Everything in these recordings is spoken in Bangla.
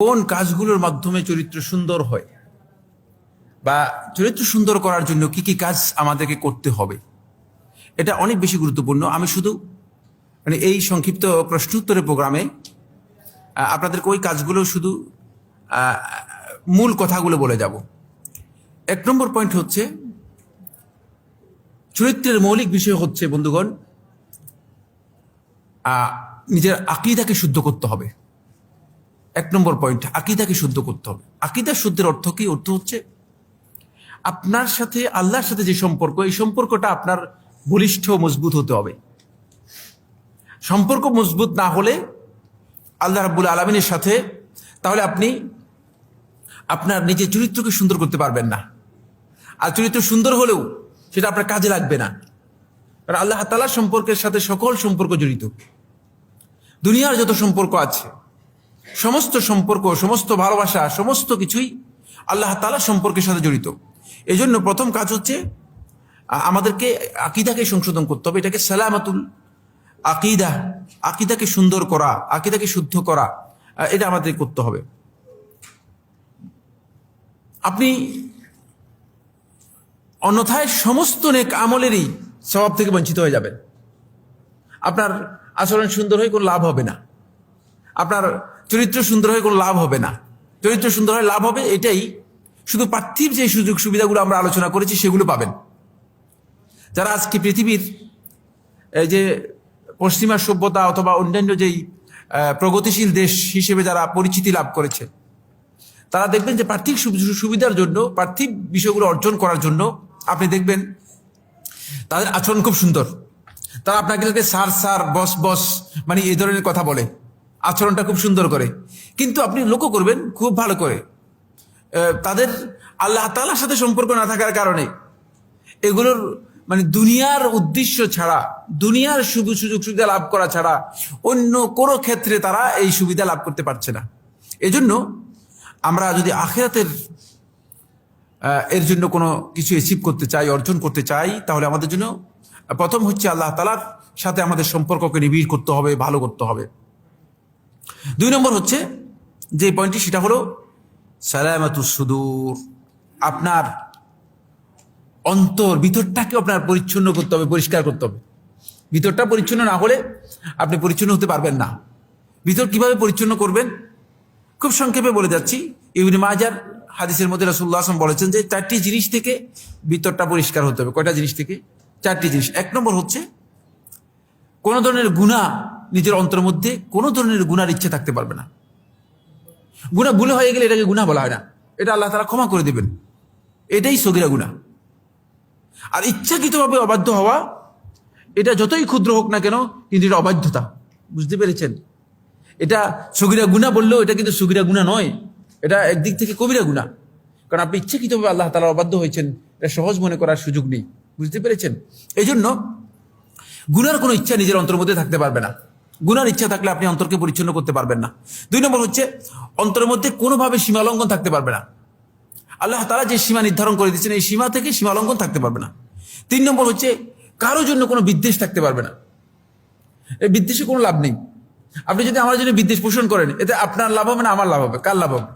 কোন কাজগুলোর মাধ্যমে চরিত্র সুন্দর হয়? বা চরিত্র সুন্দর করার জন্য কি কি কাজ আমাদেরকে করতে হবে? এটা অনেক বেশি গুরুত্বপূর্ণ। আমি শুধু মানে এই সংক্ষিপ্ত প্রশ্নোত্তরের প্রোগ্রামে আপনাদেরকে ওই কাজগুলো শুধু মূল কথাগুলো বলে যাব। এক নম্বর পয়েন্ট হচ্ছে, চরিত্রের মৌলিক বিষয় হচ্ছে, বন্ধুগণ নিজের আকিদাকে শুদ্ধ করতে হবে। এক নম্বর পয়েন্ট আকিদাকে শুদ্ধ করতে হবে। আকিদা শুদ্ধের অর্থ কি? অর্থ হচ্ছে আপনার সাথে, আল্লাহর সাথে যে সম্পর্ক, এই সম্পর্কটা আপনার বলিষ্ঠ মজবুত হতে হবে। সম্পর্ক মজবুত না হলে আল্লাহ রাব্বুল আলমিনের সাথে তাহলে আপনি আপনার নিজের চরিত্রকে সুন্দর করতে পারবেন না। আর চরিত্র সুন্দর হলেও সেটা আপনার কাজে লাগবে না। কারণ আল্লাহ তালার সম্পর্কের সাথে সকল সম্পর্ক জড়িত। দুনিয়ার যত সম্পর্ক আছে সমস্ত সম্পর্ক, সমস্ত ভালোবাসা, সমস্ত কিছুই আল্লাহ তালা সম্পর্কের সাথে জড়িত। এই জন্য প্রথম কাজ হচ্ছে আমাদেরকে আকিদাকে সংশোধন করতে হবে। এটাকে সালামাতুল আকিদা, আকিদাকে সুন্দর করা, আকিদাকে শুদ্ধ করা এটা আমাদের করতে হবে। আপনি অন্যথায় সমস্ত নেক আমলেরই স্বভাব থেকে বঞ্চিত হয়ে যাবেন। আপনার আচরণ সুন্দর হয়ে কোনো লাভ হবে না। আপনার চরিত্র সুন্দর হয়ে, কোনো লাভ হবে না। চরিত্র সুন্দর হয়ে, লাভ হবে এটাই। শুধু পার্থিব যে সুযোগ সুবিধাগুলো আমরা আলোচনা করেছি, সেগুলো পাবেন। যারা আজকে পৃথিবীর, এই যে পশ্চিমা সভ্যতা অথবা অন্যান্য যেই প্রগতিশীল দেশ হিসেবে যারা পরিচিতি লাভ করেছে, তারা দেখবেন যে পার্থিব সুবিধার জন্য, পার্থিব বিষয়গুলো অর্জন করার জন্য, আপনি দেখবেন তাদের আচরণ খুব সুন্দর। তারা আপনাকে স্যার স্যার বস বস মানে এই ধরনের কথা বলে। আচরণটা খুব সুন্দর করে। কিন্তু আপনি লক্ষ্য করবেন, খুব ভালো করে। তাদের আল্লাহ তালার সাথে সম্পর্ক না থাকার কারণে এগুলোর মানে দুনিয়ার উদ্দেশ্য ছাড়া, দুনিয়ার সুযোগ সুযোগ সুবিধা লাভ করা ছাড়া অন্য কোনো ক্ষেত্রে তারা এই সুবিধা লাভ করতে পারছে না। এজন্য আমরা যদি আখেরাতের এর জন্য কোনো কিছু অ্যাচিভ করতে চাই, অর্জন করতে চাই, তাহলে আমাদের জন্য প্রথম হচ্ছে আল্লাহ তালার সাথে আমাদের সম্পর্ককে নিবিড় করতে হবে, ভালো করতে হবে। দুই নম্বর হচ্ছে যে পয়েন্টটি সেটা হলো সালামাতুস সুদূর। আপনার অন্তর ভিতরটাকে আপনার পরিচ্ছন্ন করতে হবে, পরিষ্কার করতে হবে। ভিতরটা পরিচ্ছন্ন না হলে আপনি পরিচ্ছন্ন হতে পারবেন না। ভিতর কীভাবে পরিচ্ছন্ন করবেন? খুব সংক্ষেপে বলে যাচ্ছি। ইবনে মাজার হাদিসের মধ্যে রাসুল্লাহ আসলাম বলেছেন যে চারটি জিনিস থেকে ভিতরটা পরিষ্কার হতে হবে। কয়টা জিনিস থেকে? চারটি জিনিস। এক নম্বর হচ্ছে কোনো ধরনের গুণা নিজের অন্তর মধ্যে কোন ধরনের গুনার ইচ্ছে থাকতে পারবে না। গুণা ভুলে হয়ে গেলে এটাকে গুণা বলা হয় না। এটা আল্লাহ তারা ক্ষমা করে দেবেন। এটাই সগিরা গুণা আর ইচ্ছাকৃতভাবে অবাধ্য হওয়া, এটা যতই ক্ষুদ্র হোক না কেন, কিন্তু এটা অবাধ্যতা। বুঝতে পেরেছেন? এটা সগিরা গুণা বললেও এটা কিন্তু সগিরা গুণা নয়। এটা একদিক থেকে কবিরা গুণা কারণ আপনি ইচ্ছাকৃতভাবে আল্লাহ তালা অবাধ্য হয়েছেন, এটা সহজ মনে করার সুযোগ নেই। বুঝতে পেরেছেন? এই জন্য গুনার কোনো ইচ্ছা নিজের অন্তর মধ্যে থাকতে পারবে না। গুনার ইচ্ছা থাকলে আপনি অন্তরকে পরিচ্ছন্ন করতে পারবেন না। দুই নম্বর হচ্ছে, অন্তরের মধ্যে কোনোভাবে সীমা লঙ্ঘন থাকতে পারবে না। আল্লাহ তারা যে সীমা নির্ধারণ করে দিচ্ছেন এই সীমা থেকে সীমা লঙ্ঘন থাকতে পারবে না। তিন নম্বর হচ্ছে, কারোর জন্য কোনো বিদ্বেষ থাকতে পারবে না। এই বিদ্বেষে কোনো লাভ নেই। আপনি যদি আমার জন্য বিদ্বেষ পোষণ করেন, এতে আপনার লাভ হবে না, আমার লাভ হবে? কার লাভ হবে?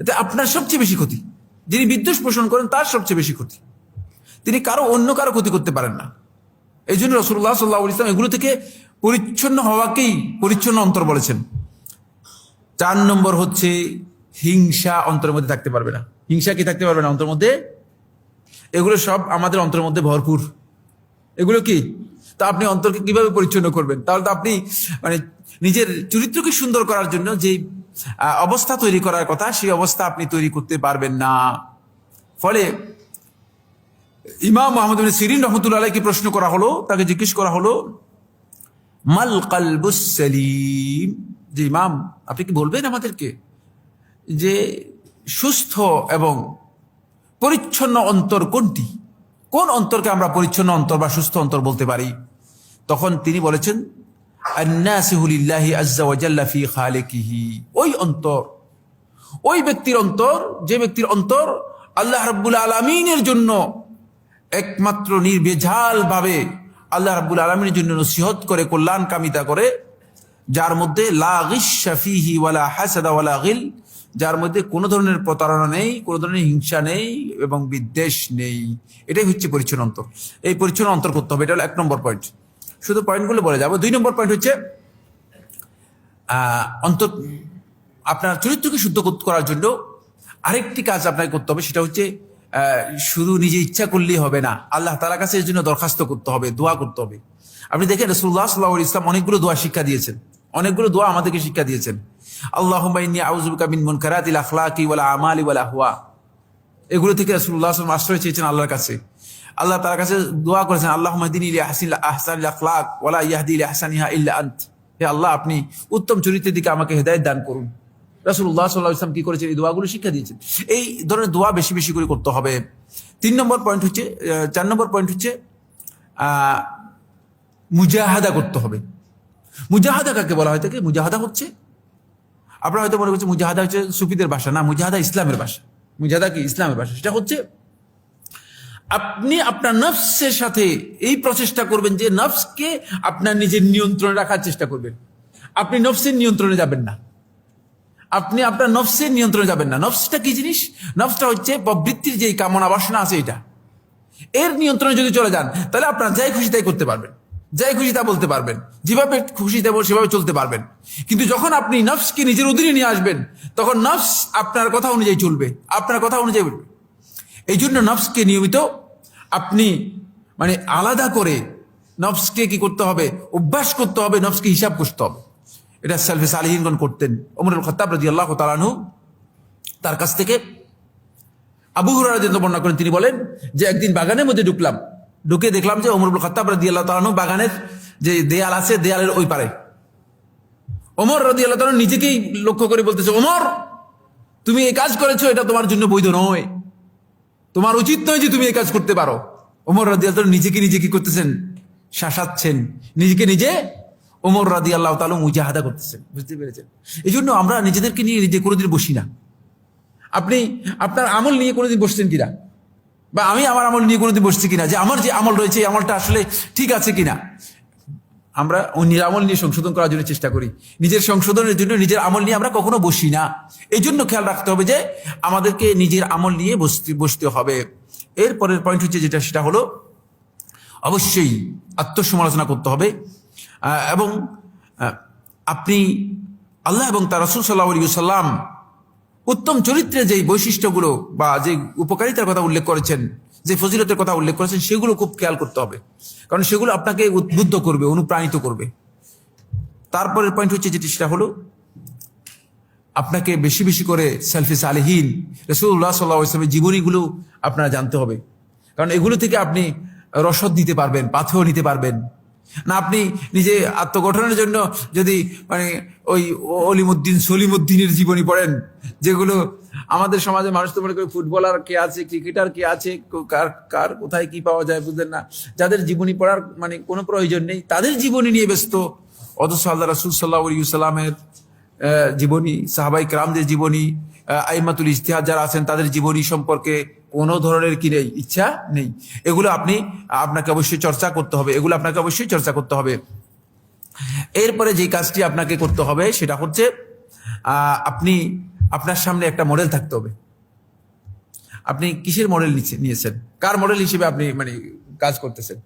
এতে আপনার সবচেয়ে বেশি ক্ষতি। যিনি বিদ্বেষ পোষণ করেন, তার সবচেয়ে বেশি ক্ষতি। তিনি কারও অন্য কারও ক্ষতি করতে পারেন না। এই জন্য রসুল্লাহ সাল্লাহ ইসলাম এগুলো থেকে পরিচ্ছন্ন হওয়াকেই পরিচ্ছন্ন অন্তর বলেছেন। চার নম্বর হচ্ছে হিংসা অন্তরের মধ্যে থাকতে পারবে না। হিংসা কি থাকতে পারবে না অন্তর মধ্যে? এগুলো সব আমাদের অন্তরের মধ্যে ভরপুর। এগুলো কি? তা আপনি অন্তরকে কীভাবে পরিচ্ছন্ন করবেন? তাহলে তো আপনি মানে নিজের চরিত্রকে সুন্দর করার জন্য যে অবস্থা তৈরি করার কথা, সেই অবস্থা আপনি তৈরি করতে পারবেন না। ফলে ইমাম মোহাম্মদ সিরিন রহমতুল্লাহ আলাইকে প্রশ্ন করা হলো, তাকে জিজ্ঞেস করা হলো মাল কালবুস সালিম। যে ইমাম আপনি কি বলবেন আমাদেরকে? যে সুস্থ এবং পরিচ্ছন্ন অন্তর কোনটি? কোন অন্তরকে আমরা পরিচ্ছন্ন অন্তর বা সুস্থ অন্তর বলতে পারি? তখন তিনি বলেছেন ওই অন্তর, ওই ব্যক্তির অন্তর, যে ব্যক্তির অন্তর আল্লাহ রাব্বুল আলমিনের জন্য একমাত্র নির্বেঝাল ভাবে আল্লাহ রাব্বুল আলমিনের জন্য নসিহত করে কল্যাণ কামিতা করে, যার মধ্যে যার মধ্যে কোনো ধরনের প্রতারণা নেই, কোনো ধরনের হিংসা নেই এবং বিদ্বেষ নেই। এটাই হচ্ছে পরিচ্ছন্ন অন্তর। এই পরিচ্ছন্ন অন্তর করতে হবে, এটা হলো এক নম্বর পয়েন্ট শুধু পয়েন্টগুলো বলে যাব। দুই নম্বর পয়েন্ট হচ্ছে অন্তর, আপনার চরিত্রকে শুদ্ধ করার জন্য আরেকটি কাজ আপনাকে করতে হবে, সেটা হচ্ছে শুধু নিজে ইচ্ছা করলেই হবে না। আল্লাহ তালার কাছে এর জন্য দরখাস্ত করতে হবে, দোয়া করতে হবে। আপনি দেখেন রসুল্লাহ সাল্লাহ ইসলাম অনেকগুলো দোয়া শিক্ষা দিয়েছেন। অনেকগুলো দোয়া আমাদেরকে শিক্ষা দিয়েছেন। আল্লাহ মিন মুনকারাতিল আখলাকি ওয়ালা আমালি ওয়ালা হুয়া এগুলো থেকে রসুল্লাহ আশ্রয় চেয়েছেন আল্লাহর কাছে। আল্লাহ তার কাছে দোয়া করেছেন আল্লাহ মদিন আহসিন আহসান আখলাক ওয়ালা ইয়াহদি আন্ত। হে আল্লাহ, আপনি উত্তম চরিত্রের দিকে আমাকে হেদায়ত দান করুন। রাসুল্লাহ সাল্লাহ ইসলাম কি করেছেন? এই দোয়াগুলো শিক্ষা দিয়েছেন। এই ধরনের দোয়া বেশি বেশি করে করতে হবে। তিন নম্বর পয়েন্ট হচ্ছে চার নম্বর পয়েন্ট হচ্ছে মুজাহাদা করতে হবে। মুজাহাদা কাকে বলা হয় থাকে মুজাহাদা হচ্ছে, আপনারা হয়তো মনে করছেন মুজাহাদা হচ্ছে সুফিদের ভাষা। না, মুজাহাদা ইসলামের ভাষা। মুজাহাদা কি? ইসলামের ভাষা। সেটা হচ্ছে, আপনি আপনার নফসের সাথে এই প্রচেষ্টা করবেন যে নফসকে আপনার নিজের নিয়ন্ত্রণে রাখার চেষ্টা করবেন। আপনি নফসের নিয়ন্ত্রণে যাবেন না। আপনি আপনার নফসের নিয়ন্ত্রণে যাবেন না। নফসটা কি জিনিস? নফসটা হচ্ছে প্রবৃত্তির যে কামনা বাসনা আছে এটা। এর নিয়ন্ত্রণে যদি চলে যান, তাহলে আপনার যাই খুশি তাই করতে পারবেন। যাই খুশি তা বলতে পারবেন। যেভাবে খুশি দেব সেভাবে চলতে পারবেন। কিন্তু যখন আপনি নফসকে নিজের অধীনে নিয়ে আসবেন, তখন নফস আপনার কথা অনুযায়ী চলবে। আপনার কথা অনুযায়ী এই জন্য নফসকে নিয়মিত আপনি মানে আলাদা করে নফসকে কি করতে হবে? অভ্যাস করতে হবে, নফসকে হিসাব করতে হবে। এটা সেলফে সালিহিনগণ করতেন। ওমরুল খত্তাব রাজি আল্লাহ তালানহু তার কাছ থেকে আবু হুরারা যেন বর্ণনা করেন। তিনি বলেন যে, একদিন বাগানের মধ্যে ঢুকলাম। ঢুকে দেখলাম যে ওমরুল খত্তাব রাজি আল্লাহ তালানহু বাগানের যে দেয়াল আছে, দেয়ালের ওই পারে। ওমর রাজি আল্লাহ তালানহু নিজেকেই লক্ষ্য করে বলতেছে, ওমর, তুমি এই কাজ করেছ, এটা তোমার জন্য বৈধ নয়। তোমার উচিত নয় যে তুমি এই কাজ করতে পারো। ওমর রাদি আল্লাহ নিজেকে নিজে কি করতেছেন? শাসাচ্ছেন। নিজেকে নিজে ওমর রাদি আল্লাহ তালু মুজাহাদা করতেছেন। বুঝতে পেরেছেন? এই জন্য আমরা নিজেদেরকে নিয়ে নিজে কোনোদিন বসি না। আপনি, আপনার আমল নিয়ে কোনোদিন বসছেন কিনা? বা আমি আমার আমল নিয়ে কোনোদিন বসছি কিনা? যে আমার যে আমল রয়েছে, এই আমলটা আসলে ঠিক আছে কিনা? আমরা অন্যের আমল নিয়ে সংশোধন করার জন্য চেষ্টা করি। নিজের সংশোধনের জন্য নিজের আমল নিয়ে আমরা কখনো বসি না। এই জন্য খেয়াল রাখতে হবে যে আমাদেরকে নিজের আমল নিয়ে বসতে বসতে হবে। এরপরের পয়েন্ট হচ্ছে যেটা, সেটা হলো অবশ্যই আত্মসমালোচনা করতে হবে। এবং আপনি আল্লাহ এবং তার রসুল সাল্লাহ আলী সাল্লাম উত্তম চরিত্রে যে বৈশিষ্ট্যগুলো বা যে উপকারিতার কথা উল্লেখ করেছেন, যে ফজিলতের কথা উল্লেখ করেছেন, সেগুলো খুব খেয়াল করতে হবে। কারণ সেগুলো আপনাকে উদ্বুদ্ধ করবে, অনুপ্রাণিত করবে। তারপরের পয়েন্ট হচ্ছে যেটি, সেটা হলো আপনাকে বেশি বেশি করে সেলফি সালেহীন রসুল্লাহ সাল্লাহ ইসলামের জীবনীগুলো আপনারা জানতে হবে। কারণ এগুলো থেকে আপনি রসদ নিতে পারবেন পাথেও নিতে পারবেন। না, আপনি নিজে আত্মগঠনের জন্য যদি মানে ওই অলিমুদ্দিন সলিমুদ্দিনের জীবনী পড়েন, যেগুলো আমাদের সমাজে মানুষ তো মনে করে ফুটবলার কে আছে, ক্রিকেটার কে আছে কার কার কোথায় কি পাওয়া যায় বুঝলেন না। যাদের জীবনী পড়ার মানে কোনো প্রয়োজন নেই, তাদের জীবনী নিয়ে ব্যস্ত। অথচ আল্লাহ রাসুল সাল্লাহ সাল্লামের জীবনী সাহাবাই ক্রামদের জীবনী আইমাতুল ইস্তিহাদ যারা আছেন তাদের জীবনী সম্পর্কে কোনো ধরনের কি নেই? ইচ্ছা নেই। এগুলো আপনি, আপনাকে অবশ্যই চর্চা করতে হবে। এগুলো আপনাকে অবশ্যই চর্চা করতে হবে। এরপরে যে কাজটি আপনাকে করতে হবে, সেটা হচ্ছে আপনি, আপনার সামনে একটা মডেল থাকতে হবে। আপনি কিসের মডেল নিয়েছেন? কার মডেল হিসেবে আপনি মানে কাজ করতেছেন?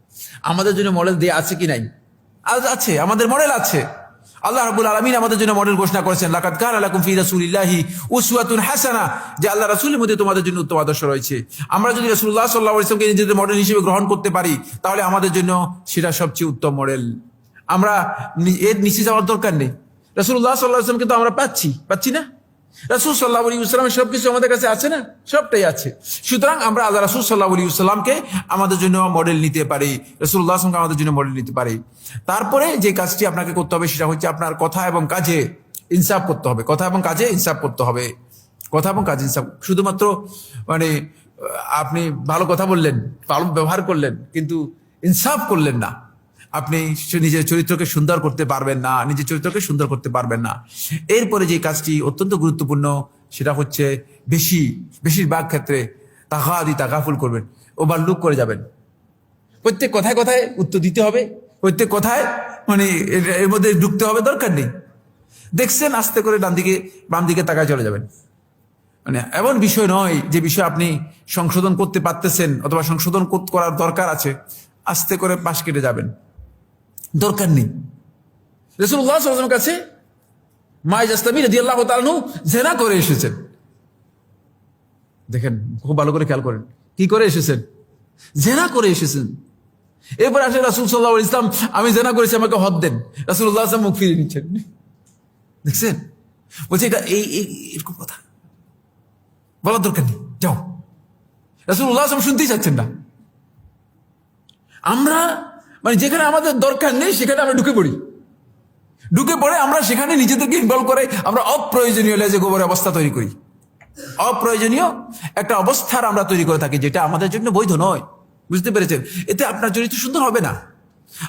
আমাদের জন্য মডেল দিয়ে আছে কি নাই? আছে, আমাদের মডেল আছে। আল্লাহ রাবুল আলমিন আমাদের জন্য মডেল ঘোষণা করেছেন লাকাত কান আলাকুম ফি রাসুলিল্লাহি উসওয়াতুন হাসানা যে আল্লাহ রাসূলের মধ্যে তোমাদের জন্য উত্তম আদর্শ রয়েছে। আমরা যদি রাসূলুল্লাহ সাল্লাল্লাহু আলাইহি ওয়াসাল্লামকে নিজেদের মডেল হিসেবে গ্রহণ করতে পারি, তাহলে আমাদের জন্য সেটা সবচেয়ে উত্তম মডেল আমরা এর নিচে যাওয়ার দরকার নেই। রাসূলুল্লাহ সাল্লাল্লাহু আলাইহি ওয়াসাল্লামকে তো আমরা পাচ্ছি পাচ্ছি না? রাসুল সাল্লাহ আলী ইসলামের সবকিছু আমাদের কাছে আছে না? সবটাই আছে। সুতরাং আমরা আল্লাহ রাসুল সাল্লাহ আলী ইসলামকে আমাদের জন্য মডেল নিতে পারি। রসুল্লাহ আসলামকে আমাদের জন্য মডেল নিতে পারি। তারপরে যে কাজটি আপনাকে করতে হবে সেটা হচ্ছে আপনার কথা এবং কাজে ইনসাফ করতে হবে। কথা এবং কাজে ইনসাফ করতে হবে। কথা এবং কাজে ইনসাফ। শুধুমাত্র মানে আপনি ভালো কথা বললেন, ভালো ব্যবহার করলেন, কিন্তু ইনসাফ করলেন না। আপনি নিজের চরিত্রকে সুন্দর করতে পারবেন না, নিজের চরিত্রকে সুন্দর করতে পারবেন না। এরপরে যে কাজটি অত্যন্ত গুরুত্বপূর্ণ, সেটা হচ্ছে বেশি, বেশিরভাগ ক্ষেত্রে তাকাদি তাকাফুল করবেন, ওভারলুক করে যাবেন। প্রত্যেক কথায় কথায় উত্তর দিতে হবে, প্রত্যেক কথায় মানে এর- মধ্যে ঢুকতে হবে দরকার নেই। দেখছেন, আস্তে করে ডান দিকে, বাম দিকে তাকায় চলে যাবেন। মানে এমন বিষয় নয় যে বিষয় আপনি সংশোধন করতে পারতেছেন অথবা সংশোধন কর- করার দরকার আছে, আস্তে করে পাশ কেটে যাবেন। দরকার নেই। রসুল্লাহ সাল্লামের কাছে মাই জাস্তামি রদি আল্লাহ তালু জেনা করে এসেছেন। দেখেন, খুব ভালো করে খেয়াল করেন। কি করে এসেছেন? জেনা করে এসেছেন। এরপর আসে রাসুল সাল্লাহ ইসলাম আমি জেনা করেছি, আমাকে হদ দেন। রাসুল্লাহ আসলাম মুখ ফিরিয়ে নিচ্ছেন। দেখছেন? বলছে, এটা এই এরকম কথা। বলার দরকার নেই। যাও। রাসুল্লাহ আসলাম শুনতেই চাচ্ছেন না। আমরা মানে যেখানে আমাদের দরকার নেই, সেখানে আমরা ঢুকে পড়ি। ঢুকে পড়ে আমরা সেখানে নিজেদেরকে ইনভলভ করে আমরা অপ্রয়োজনীয় লেজে গোবরের অবস্থা তৈরি করি। অপ্রয়োজনীয় একটা অবস্থার আমরা তৈরি করে থাকি, যেটা আমাদের জন্য বৈধ নয়। বুঝতে পেরেছেন? এতে আপনার চরিত্র সুন্দর হবে না।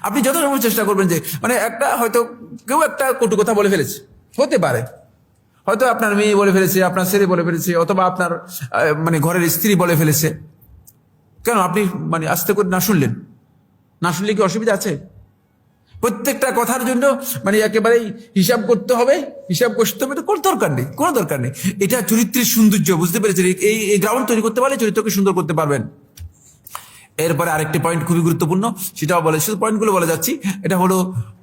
আপনি যত সময় চেষ্টা করবেন যে মানে একটা হয়তো কেউ একটা কটু কথা বলে ফেলেছে। হতে পারে। হয়তো আপনার মেয়ে বলে ফেলেছে, আপনার ছেলে বলে ফেলেছে, অথবা আপনার মানে ঘরের স্ত্রী বলে ফেলেছে। কেন? আপনি মানে আস্তে করে না শুনলেন। না শুনলে কি অসুবিধা আছে? প্রত্যেকটা কথার জন্য মানে একেবারেই হিসাব করতে হবে, হিসাব করতে হবে এটা কোনো দরকার নেই, কোনো দরকার নেই। এটা চরিত্রের সৌন্দর্য, বুঝতে পেরেছেন? এই এই গ্রাউন্ড তৈরি করতে পারলে চরিত্রকে সুন্দর করতে পারবেন। এরপরে আরেকটি পয়েন্ট খুবই গুরুত্বপূর্ণ, সেটাও বলে, শুধু পয়েন্টগুলো বলে যাচ্ছি, এটা হলো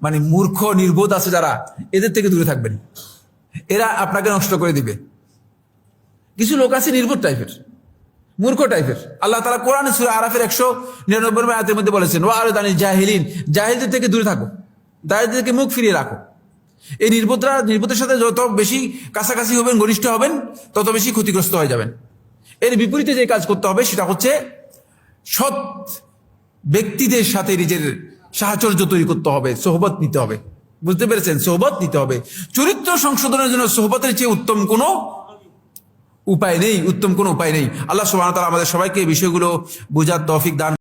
মানে মূর্খ, নির্বোধ আছে যারা, এদের থেকে দূরে থাকবেন। এরা আপনাকে নষ্ট করে দিবে। কিছু লোক আছে নির্বোধ টাইপের মূর্খ টাইপের আল্লাহ তালা কোরআন সুরা আরাফের একশো নিরানব্বই আয়াতের মধ্যে বলেছেন ও আর দানি জাহিলিন জাহিলদের থেকে দূরে থাকো। দারিদ্র থেকে মুখ ফিরিয়ে রাখো। এই নির্বোধরা, নির্বোধের সাথে যত বেশি কাছাকাছি হবেন, ঘনিষ্ঠ হবেন, তত বেশি ক্ষতিগ্রস্ত হয়ে যাবেন। এর বিপরীতে যে কাজ করতে হবে, সেটা হচ্ছে সৎ ব্যক্তিদের সাথে নিজের সাহচর্য তৈরি করতে হবে, সোহবত নিতে হবে। বুঝতে পেরেছেন? সোহবত নিতে হবে। চরিত্র সংশোধনের জন্য সোহবতের চেয়ে উত্তম কোনো উপায় নেই, উত্তম কোনো উপায় নেই। আল্লাহ সুবাহ তালা আমাদের সবাইকে এই বিষয়গুলো বোঝার তৌফিক দান